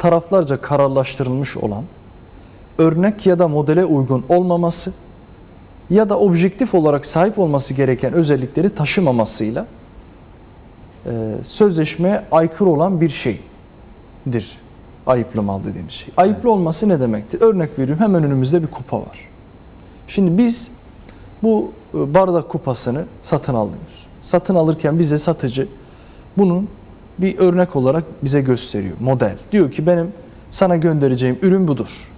taraflarca kararlaştırılmış olan, örnek ya da modele uygun olmaması ya da objektif olarak sahip olması gereken özellikleri taşımamasıyla e, sözleşmeye aykırı olan bir şeydir. Ayıplı mal dediğimiz şey. Ayıplı olması ne demektir? Örnek veriyorum hemen önümüzde bir kupa var. Şimdi biz bu e, bardak kupasını satın alıyoruz. Satın alırken bize satıcı bunun bir örnek olarak bize gösteriyor. Model. Diyor ki benim sana göndereceğim ürün budur.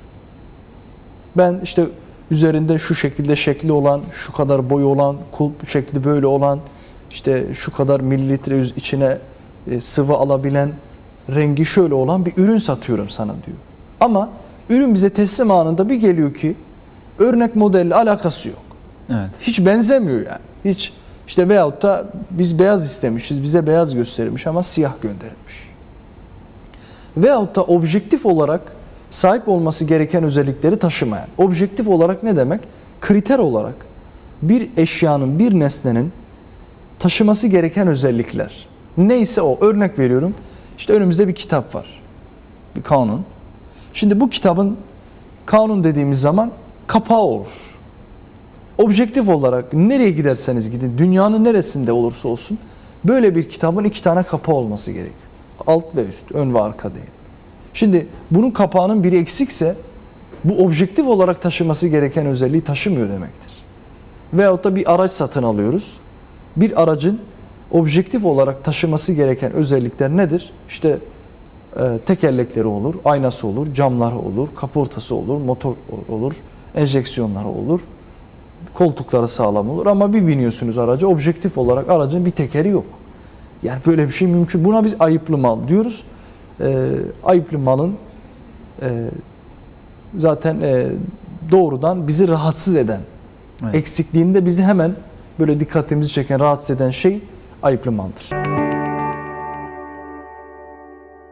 Ben işte üzerinde şu şekilde şekli olan, şu kadar boyu olan, kulp şekli böyle olan, işte şu kadar mililitre içine e, sıvı alabilen, rengi şöyle olan bir ürün satıyorum sana diyor. Ama ürün bize teslim anında bir geliyor ki örnek modelle alakası yok. Evet. Hiç benzemiyor yani. Hiç işte veyahut da biz beyaz istemişiz, bize beyaz gösterilmiş ama siyah gönderilmiş. Veyahut da objektif olarak sahip olması gereken özellikleri taşımayan. Objektif olarak ne demek? Kriter olarak bir eşyanın, bir nesnenin taşıması gereken özellikler. Neyse o. Örnek veriyorum. İşte önümüzde bir kitap var. Bir kanun. Şimdi bu kitabın kanun dediğimiz zaman kapağı olur objektif olarak nereye giderseniz gidin, dünyanın neresinde olursa olsun böyle bir kitabın iki tane kapağı olması gerekiyor. Alt ve üst, ön ve arka değil. Şimdi bunun kapağının biri eksikse bu objektif olarak taşıması gereken özelliği taşımıyor demektir. Veyahut da bir araç satın alıyoruz. Bir aracın objektif olarak taşıması gereken özellikler nedir? İşte e, tekerlekleri olur, aynası olur, camları olur, kaportası olur, motor olur, enjeksiyonları olur koltukları sağlam olur ama bir biniyorsunuz araca objektif olarak aracın bir tekeri yok. Yani böyle bir şey mümkün. Buna biz ayıplı mal diyoruz. Ee, ayıplı malın e, zaten e, doğrudan bizi rahatsız eden, Evet. eksikliğinde bizi hemen böyle dikkatimizi çeken, rahatsız eden şey ayıplı maldır.